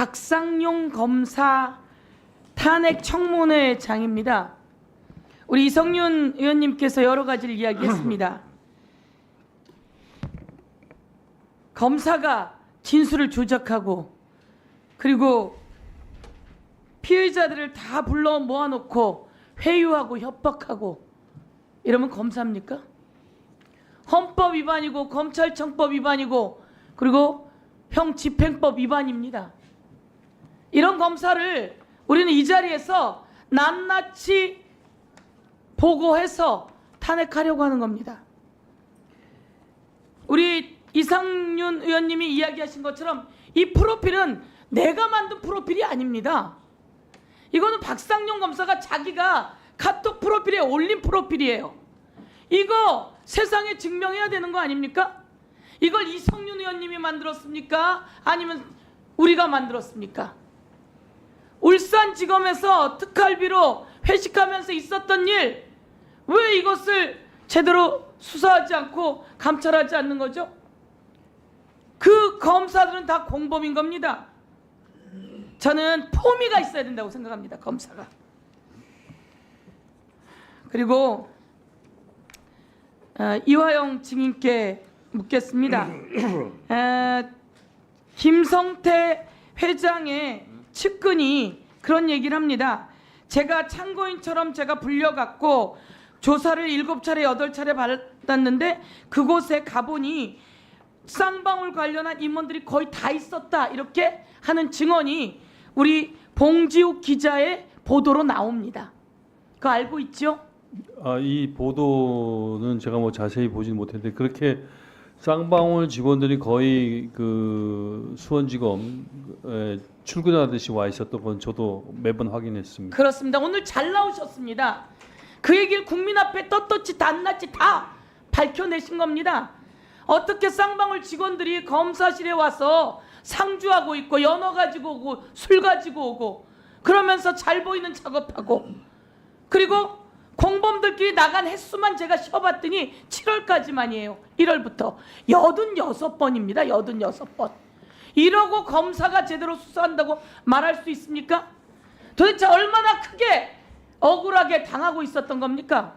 박상용 검사 탄핵 청문회 장입니다. 우리 이성윤 의원님께서 여러 가지를 이야기했습니다. 검사가 진술을 조작하고 그리고 피의자들을 다 불러 모아놓고 회유하고 협박하고 이러면 검사입니까? 헌법 위반이고 검찰청법 위반이고 그리고 형 집행법 위반입니다. 이런 검사를 우리는 이 자리에서 낱낱이 보고해서 탄핵하려고 하는 겁니다. 우리 이상윤 의원님이 이야기하신 것처럼 이 프로필은 내가 만든 프로필이 아닙니다. 이거는 박상용 검사가 자기가 카톡 프로필에 올린 프로필이에요. 이거 세상에 증명해야 되는 거 아닙니까? 이걸 이성윤 의원님이 만들었습니까? 아니면 우리가 만들었습니까? 울산지검에서 특활비로 회식하면서 있었던 일 왜 이것을 제대로 수사하지 않고 감찰하지 않는 거죠? 그 검사들은 다 공범인 겁니다. 저는 포미가 있어야 된다고 생각합니다. 검사가. 그리고 어, 이화영 증인께 묻겠습니다. 에, 김성태 회장의 측근이 그런 얘기를 합니다. 제가 참고인처럼 제가 불려갔고 조사를 일곱 차례 여덟 차례 받았는데 그곳에 가보니 쌍방울 관련한 임원들이 거의 다 있었다 이렇게 하는 증언이 우리 봉지욱 기자의 보도로 나옵니다. 그거 알고 있죠? 아, 이 보도는 제가 뭐 자세히 보진 못했는데 그렇게 쌍방울 직원들이 거의 그 수원지검에 출근하듯이 와 있었던 건 저도 매번 확인했습니다. 그렇습니다. 오늘 잘 나오셨습니다. 그 얘기를 국민 앞에 떳떳이 낱낱이 다 밝혀내신 겁니다. 어떻게 쌍방울 직원들이 검사실에 와서 상주하고 있고 연어 가지고 오고 술 가지고 오고 그러면서 잘 보이는 작업하고 그리고 공범들끼리 나간 횟수만 제가 쉬어봤더니 7월까지만이에요. 1월부터 86번입니다. 86번. 이러고 검사가 제대로 수사한다고 말할 수 있습니까? 도대체 얼마나 크게 억울하게 당하고 있었던 겁니까?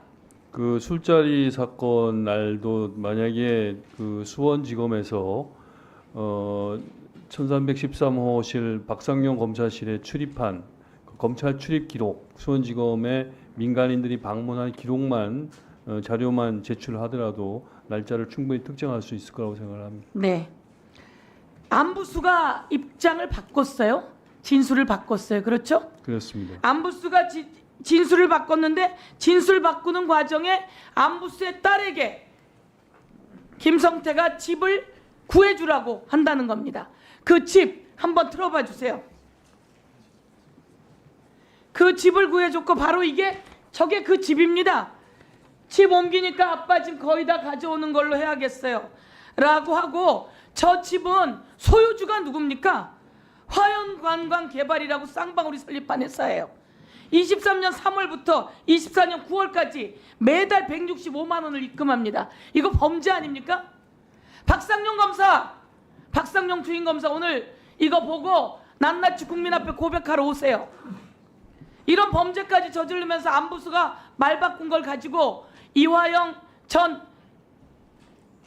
그 술자리 사건 날도 만약에 그 수원지검에서 어 1313호실 박상용 검사실에 출입한 그 검찰 출입 기록 수원지검에 민간인들이 방문한 기록만 어, 자료만 제출하더라도 날짜를 충분히 특정할 수 있을 거라고 생각합니다. 네. 안부수가 입장을 바꿨어요. 진술을 바꿨어요. 그렇죠? 그렇습니다. 안부수가 지- 진술을 바꿨는데 진술 바꾸는 과정에 안부수의 딸에게 김성태가 집을 구해주라고 한다는 겁니다. 그 집 한번 틀어봐 주세요. 그 집을 구해줬고 바로 이게 저게 그 집입니다. 집 옮기니까 아빠 집 거의 다 가져오는 걸로 해야겠어요. 라고 하고 저 집은 소유주가 누굽니까? 화연관광개발이라고 쌍방울이 설립한 회사예요. 23년 3월부터 24년 9월까지 매달 165만 원을 입금합니다. 이거 범죄 아닙니까? 박상용 검사, 박상용 주인 검사 오늘 이거 보고 낱낱이 국민 앞에 고백하러 오세요. 이런 범죄까지 저지르면서 안부수가 말 바꾼 걸 가지고 이화영 전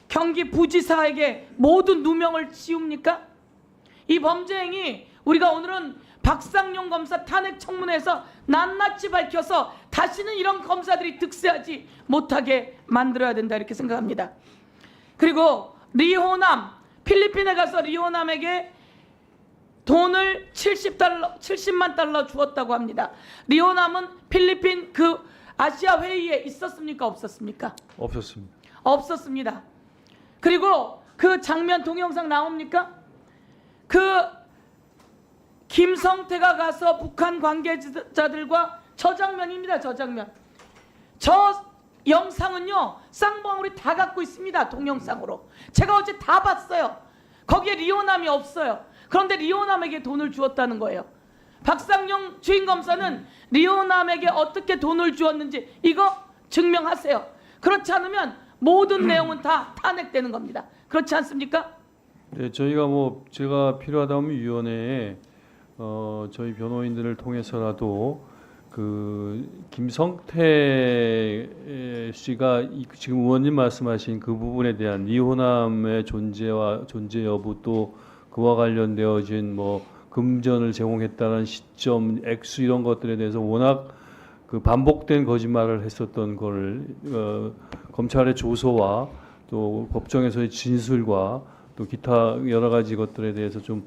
경기 부지사에게 모든 누명을 씌웁니까? 이 범죄 행위 우리가 오늘은 박상용 검사 탄핵 청문회에서 낱낱이 밝혀서 다시는 이런 검사들이 득세하지 못하게 만들어야 된다 이렇게 생각합니다. 그리고 리호남 필리핀에 가서 리호남에게 돈을 70달러 70만 달러 주었다고 합니다. 리호남은 필리핀 그 아시아 회의에 있었습니까 없었습니까? 없었습니다. 없었습니다. 그리고 그 장면 동영상 나옵니까? 그 김성태가 가서 북한 관계자들과 저 장면입니다. 저 장면. 저 영상은요. 쌍방울이 다 갖고 있습니다. 동영상으로. 제가 어제 다 봤어요. 거기에 리오남이 없어요. 그런데 리오남에게 돈을 주었다는 거예요. 박상용 주인 검사는 리오남에게 어떻게 돈을 주었는지 이거 증명하세요. 그렇지 않으면 모든 내용은 다 탄핵되는 겁니다. 그렇지 않습니까? 네, 저희가 뭐 제가 필요하다면 위원회에 어, 저희 변호인들을 통해서라도 그 김성태 씨가 이- 지금 의원님 말씀하신 그 부분에 대한 이호남의 존재와 존재 여부 또 그와 관련되어진 뭐 금전을 제공했다는 시점, 액수 이런 것들에 대해서 워낙 그 반복된 거짓말을 했었던 걸 어, 검찰의 조서와 또 법정에서의 진술과 또 기타 여러 가지 것들에 대해서 좀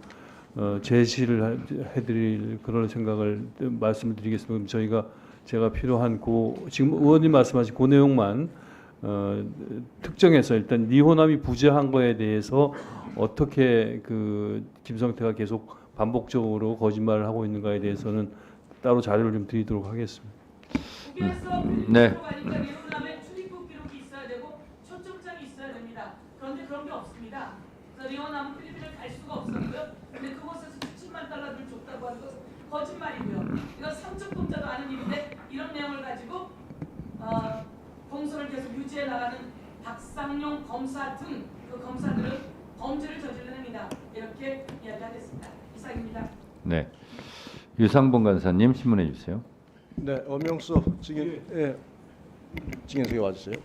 어, 제시를 하- 해드릴 그런 생각을 말씀을 드리겠습니다. 그럼 저희가 제가 필요한 고 지금 의원님 말씀하신 그 내용만 어, 특정해서 일단 니호남이 부재한 거에 대해서 어떻게 그 김성태가 계속 반복적으로 거짓말을 하고 있는가에 대해서는 따로 자료를 좀 드리도록 하겠습니다. 국외에서 네. 근데 그곳에서 7만 달러를 줬다고 하는 것은 거짓말이고요. 이건 삼척동자도 아는 일인데 이런 내용을 가지고 어, 공소를 계속 유지해 나가는 박상용 검사 등 그 검사들은 범죄를 저지른 행위다 이렇게 이야기하겠습니다. 이상입니다. 네. 유상봉 간사님 신문해 주세요. 네, 엄영수 증인 예. 증인석에 와주세요.